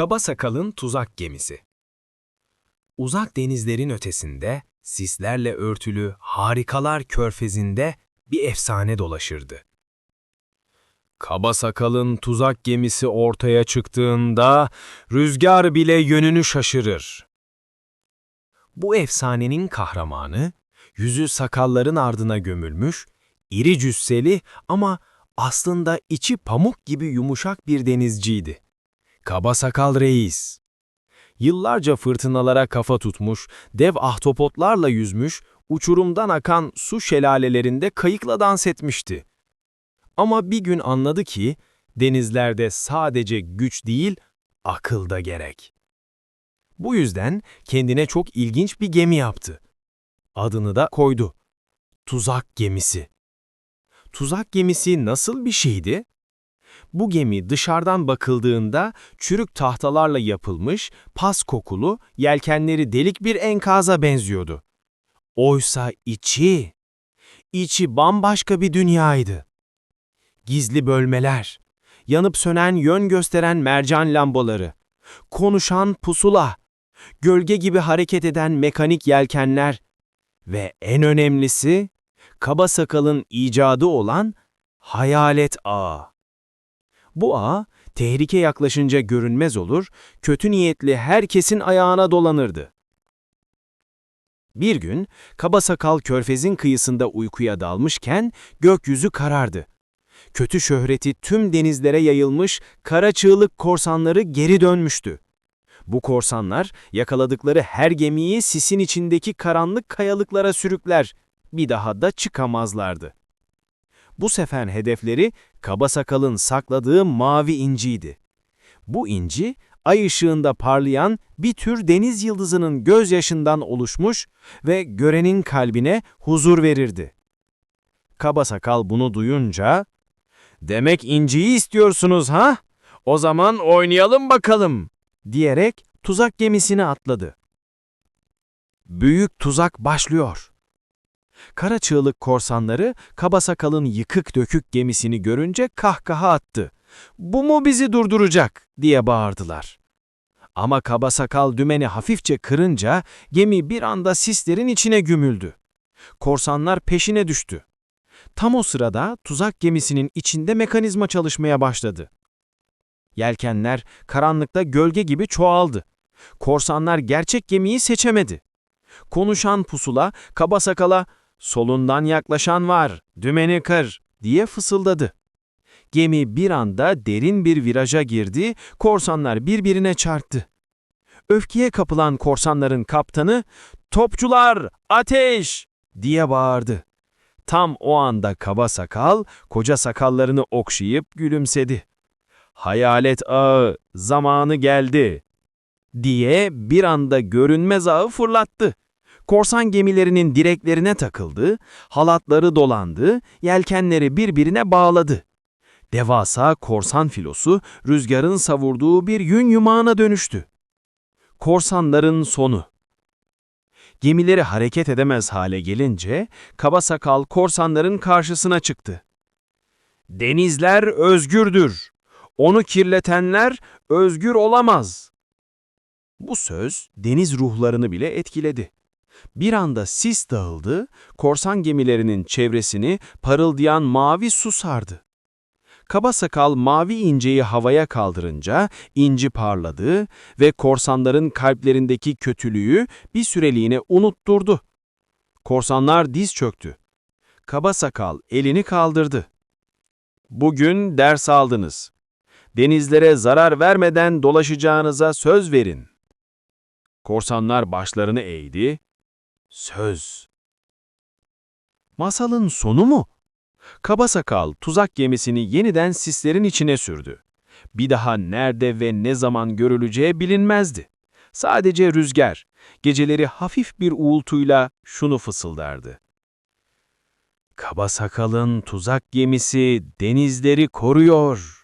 Kaba Sakal'ın tuzak gemisi. Uzak denizlerin ötesinde, sislerle örtülü harikalar körfezinde bir efsane dolaşırdı. Kaba Sakal'ın tuzak gemisi ortaya çıktığında rüzgar bile yönünü şaşırır. Bu efsanenin kahramanı, yüzü sakalların ardına gömülmüş, iri cüsseli ama aslında içi pamuk gibi yumuşak bir denizciydi. Kaba Sakal Reis. Yıllarca fırtınalara kafa tutmuş, dev ahtapotlarla yüzmüş, uçurumdan akan su şelalelerinde kayıkla dans etmişti. Ama bir gün anladı ki, denizlerde sadece güç değil, akıl da gerek. Bu yüzden kendine çok ilginç bir gemi yaptı. Adını da koydu. Tuzak gemisi. Tuzak gemisi nasıl bir şeydi? Bu gemi dışarıdan bakıldığında çürük tahtalarla yapılmış, pas kokulu, yelkenleri delik bir enkaza benziyordu. Oysa içi, içi bambaşka bir dünyaydı. Gizli bölmeler, yanıp sönen yön gösteren mercan lambaları, konuşan pusula, gölge gibi hareket eden mekanik yelkenler ve en önemlisi, kaba sakalın icadı olan hayalet ağı. Bu ağ, tehlike yaklaşınca görünmez olur, kötü niyetli herkesin ayağına dolanırdı. Bir gün, kaba sakal körfezin kıyısında uykuya dalmışken gökyüzü karardı. Kötü şöhreti tüm denizlere yayılmış kara çığlık korsanları geri dönmüştü. Bu korsanlar yakaladıkları her gemiyi sisin içindeki karanlık kayalıklara sürükler, bir daha da çıkamazlardı. Bu sefer hedefleri Kaba Sakal'ın sakladığı mavi inciydi. Bu inci, ay ışığında parlayan bir tür deniz yıldızının gözyaşından oluşmuş ve görenin kalbine huzur verirdi. Kaba Sakal bunu duyunca, ''Demek inciyi istiyorsunuz ha? O zaman oynayalım bakalım.'' diyerek tuzak gemisine atladı. Büyük tuzak başlıyor. Kara çığlık korsanları Kaba Sakal'ın yıkık dökük gemisini görünce kahkaha attı. Bu mu bizi durduracak diye bağırdılar. Ama Kaba Sakal dümeni hafifçe kırınca gemi bir anda sislerin içine gümüldü. Korsanlar peşine düştü. Tam o sırada tuzak gemisinin içinde mekanizma çalışmaya başladı. Yelkenler karanlıkta gölge gibi çoğaldı. Korsanlar gerçek gemiyi seçemedi. Konuşan pusula kaba sakala solundan yaklaşan var, dümeni kır diye fısıldadı. Gemi bir anda derin bir viraja girdi, korsanlar birbirine çarptı. Öfkeye kapılan korsanların kaptanı, ''Topçular, ateş!'' diye bağırdı. Tam o anda kaba sakal, koca sakallarını okşayıp gülümsedi. ''Hayalet ağı, zamanı geldi.'' diye bir anda görünmez ağı fırlattı. Korsan gemilerinin direklerine takıldı, halatları dolandı, yelkenleri birbirine bağladı. Devasa korsan filosu rüzgarın savurduğu bir yün yumağına dönüştü. Korsanların sonu. Gemileri hareket edemez hale gelince kaba sakal korsanların karşısına çıktı. Denizler özgürdür. Onu kirletenler özgür olamaz. Bu söz deniz ruhlarını bile etkiledi. Bir anda sis dağıldı, korsan gemilerinin çevresini parıldayan mavi su sardı. Kaba sakal mavi inceyi havaya kaldırınca inci parladı ve korsanların kalplerindeki kötülüğü bir süreliğine unutturdu. Korsanlar diz çöktü. Kaba sakal elini kaldırdı. Bugün ders aldınız. Denizlere zarar vermeden dolaşacağınıza söz verin. Korsanlar başlarını eğdi. Söz. Masalın sonu mu? Kaba sakal tuzak gemisini yeniden sislerin içine sürdü. Bir daha nerede ve ne zaman görüleceği bilinmezdi. Sadece rüzgar, geceleri hafif bir uğultuyla şunu fısıldardı. Kaba sakalın tuzak gemisi denizleri koruyor.